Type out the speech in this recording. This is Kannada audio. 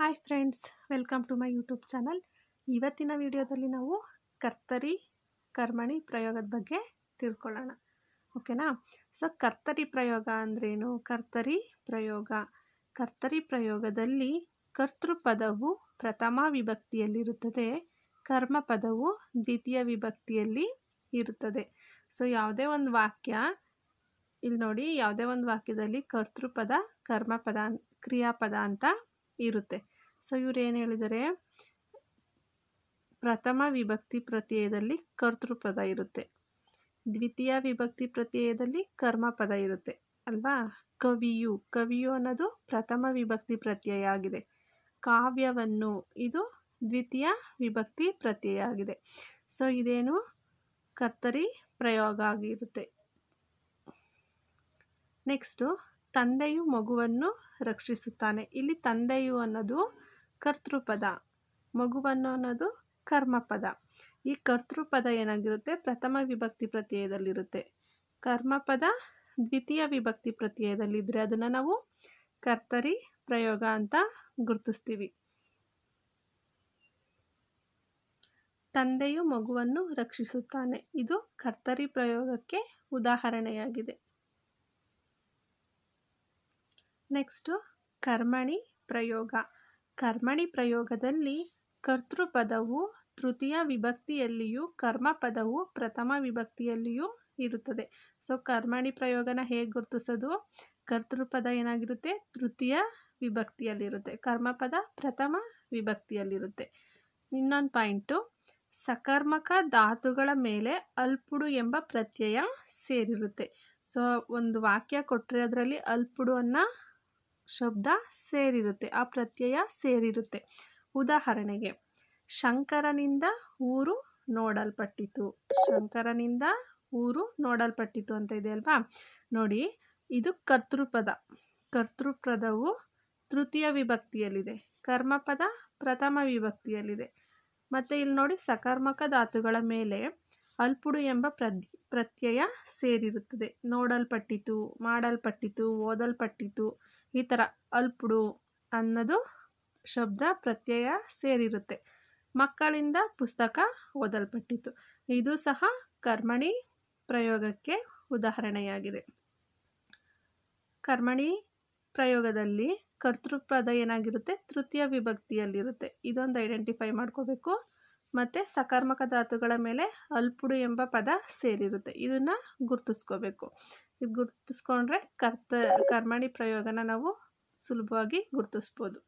Hi friends welcome to my YouTube channel ಇವತ್ತಿನ ವಿಡಿಯೋದಲ್ಲಿ ನಾವು ಕರ್ತರಿ, ಕರ್ಮಣಿ ಪ್ರಯೋಗದ ಬಗ್ಗೆ ತಿಳ್ಕೊಳ್ಳೋಣ. ಓಕೆನಾ ಸೊ ಕರ್ತರಿ ಪ್ರಯೋಗ ಅಂದ್ರೇನು? ಕರ್ತರಿ ಪ್ರಯೋಗ. ಕರ್ತರಿ ಪ್ರಯೋಗದಲ್ಲಿ ಕರ್ತೃಪದವು ಪ್ರಥಮ ವಿಭಕ್ತಿಯಲ್ಲಿರುತ್ತದೆ. ಕರ್ಮ ಪದವು ದ್ವಿತೀಯ ವಿಭಕ್ತಿಯಲ್ಲಿ ಇರುತ್ತದೆ. ಸೊ ಯಾವುದೇ ಒಂದು ವಾಕ್ಯ ಇಲ್ಲಿ ನೋಡಿ ಯಾವುದೇ ಒಂದು ವಾಕ್ಯದಲ್ಲಿ ಕರ್ತೃಪದ ಕರ್ಮಪದ ಕ್ರಿಯಾಪದ ಅಂತ ಇರುತ್ತೆ. ಸೊ ಇವ್ರು ಏನು ಹೇಳಿದರೆ? ಪ್ರಥಮ ವಿಭಕ್ತಿ ಪ್ರತ್ಯಯದಲ್ಲಿ ಕರ್ತೃಪದ ಇರುತ್ತೆ. ದ್ವಿತೀಯ ವಿಭಕ್ತಿ ಪ್ರತ್ಯಯದಲ್ಲಿ ಕರ್ಮಪದ ಇರುತ್ತೆ. ಅಲ್ವಾ? ಕವಿಯು. ಕವಿಯು ಅನ್ನೋದು ಪ್ರಥಮ ವಿಭಕ್ತಿ ಪ್ರತ್ಯಯ ಆಗಿದೆ. ಕಾವ್ಯವನ್ನು ಇದು ದ್ವಿತೀಯ ವಿಭಕ್ತಿ ಪ್ರತ್ಯಯ ಆಗಿದೆ. ಸೊ ಇದೇನು? ಕರ್ತರಿ ಪ್ರಯೋಗ ಆಗಿರುತ್ತೆ. ನೆಕ್ಸ್ಟು ತಂದೆಯು ಮಗುವನ್ನು ರಕ್ಷಿಸುತ್ತಾನೆ. ಇಲ್ಲಿ ತಂದೆಯು ಅನ್ನೋದು ಕರ್ತೃಪದ, ಮಗುವನ್ನು ಅನ್ನೋದು ಕರ್ಮಪದ. ಈ ಕರ್ತೃಪದ ಏನಾಗಿರುತ್ತೆ? ಪ್ರಥಮ ವಿಭಕ್ತಿ ಪ್ರತ್ಯಯದಲ್ಲಿರುತ್ತೆ. ಕರ್ಮಪದ ದ್ವಿತೀಯ ವಿಭಕ್ತಿ ಪ್ರತ್ಯಯದಲ್ಲಿದ್ದರೆ ಅದನ್ನು ನಾವು ಕರ್ತರಿ ಪ್ರಯೋಗ ಅಂತ ಗುರುತಿಸ್ತೀವಿ. ತಂದೆಯು ಮಗುವನ್ನು ರಕ್ಷಿಸುತ್ತಾನೆ. ಇದು ಕರ್ತರಿ ಪ್ರಯೋಗಕ್ಕೆ ಉದಾಹರಣೆಯಾಗಿದೆ. ನೆಕ್ಸ್ಟು ಕರ್ಮಣಿ ಪ್ರಯೋಗ. ಕರ್ಮಣಿ ಪ್ರಯೋಗದಲ್ಲಿ ಕರ್ತೃಪದವು ತೃತೀಯ ವಿಭಕ್ತಿಯಲ್ಲಿಯೂ ಕರ್ಮಪದವು ಪ್ರಥಮ ವಿಭಕ್ತಿಯಲ್ಲಿಯೂ ಇರುತ್ತದೆ. ಸೊ ಕರ್ಮಣಿ ಪ್ರಯೋಗನ ಹೇಗೆ ಗುರುತಿಸೋದು? ಕರ್ತೃಪದ ಏನಾಗಿರುತ್ತೆ? ತೃತೀಯ ವಿಭಕ್ತಿಯಲ್ಲಿರುತ್ತೆ. ಕರ್ಮಪದ ಪ್ರಥಮ ವಿಭಕ್ತಿಯಲ್ಲಿರುತ್ತೆ. ಇನ್ನೊಂದು ಪಾಯಿಂಟು, ಸಕರ್ಮಕ ಧಾತುಗಳ ಮೇಲೆ ಅಲ್ಪುಡು ಎಂಬ ಪ್ರತ್ಯಯ ಸೇರಿರುತ್ತೆ. ಸೊ ಒಂದು ವಾಕ್ಯ ಕೊಟ್ಟರೆ ಅದರಲ್ಲಿ ಅಲ್ಪುಡು ಅನ್ನೋ ಶಬ್ದ ಸೇರಿರುತ್ತೆ ಆ ಪ್ರತ್ಯಯ ಸೇರಿರುತ್ತೆ. ಉದಾಹರಣೆಗೆ, ಶಂಕರನಿಂದ ಊರು ನೋಡಲ್ಪಟ್ಟಿತು. ಶಂಕರನಿಂದ ಊರು ನೋಡಲ್ಪಟ್ಟಿತು ಅಂತ ಇದೆ ಅಲ್ವಾ? ನೋಡಿ, ಇದು ಕರ್ತೃಪದ. ಕರ್ತೃಪದವು ತೃತೀಯ ವಿಭಕ್ತಿಯಲ್ಲಿದೆ. ಕರ್ಮಪದ ಪ್ರಥಮ ವಿಭಕ್ತಿಯಲ್ಲಿದೆ. ಮತ್ತು ಇಲ್ಲಿ ನೋಡಿ, ಸಕರ್ಮಕ ಧಾತುಗಳ ಮೇಲೆ ಅಲ್ಪುಡು ಎಂಬ ಪ್ರದ್, ಪ್ರತ್ಯಯ ಸೇರಿರುತ್ತದೆ. ನೋಡಲ್ಪಟ್ಟಿತು, ಮಾಡಲ್ಪಟ್ಟಿತು, ಓದಲ್ಪಟ್ಟಿತು. ಈ ಥರ ಅಲ್ಪುಡು ಅನ್ನೋದು ಶಬ್ದ ಪ್ರತ್ಯಯ ಸೇರಿರುತ್ತೆ. ಮಕ್ಕಳಿಂದ ಪುಸ್ತಕ ಓದಲ್ಪಟ್ಟಿತು ಇದು ಸಹ ಕರ್ಮಣಿ ಪ್ರಯೋಗಕ್ಕೆ ಉದಾಹರಣೆಯಾಗಿದೆ. ಕರ್ಮಣಿ ಪ್ರಯೋಗದಲ್ಲಿ ಕರ್ತೃಪದ ಏನಾಗಿರುತ್ತೆ ತೃತೀಯ ವಿಭಕ್ತಿಯಲ್ಲಿರುತ್ತೆ. ಇದೊಂದು ಐಡೆಂಟಿಫೈ ಮಾಡ್ಕೋಬೇಕು. ಮತ್ತು ಸಕರ್ಮಕ ಧಾತುಗಳ ಮೇಲೆ ಅಲ್ಪುಡು ಎಂಬ ಪದ ಸೇರಿರುತ್ತೆ. ಇದನ್ನು ಗುರ್ತಿಸ್ಕೋಬೇಕು. ಇದು ಗುರ್ತಿಸ್ಕೊಂಡ್ರೆ ಕರ್ತ, ಕರ್ಮಣಿ ಪ್ರಯೋಗನ ನಾವು ಸುಲಭವಾಗಿ ಗುರ್ತಿಸ್ಬೋದು.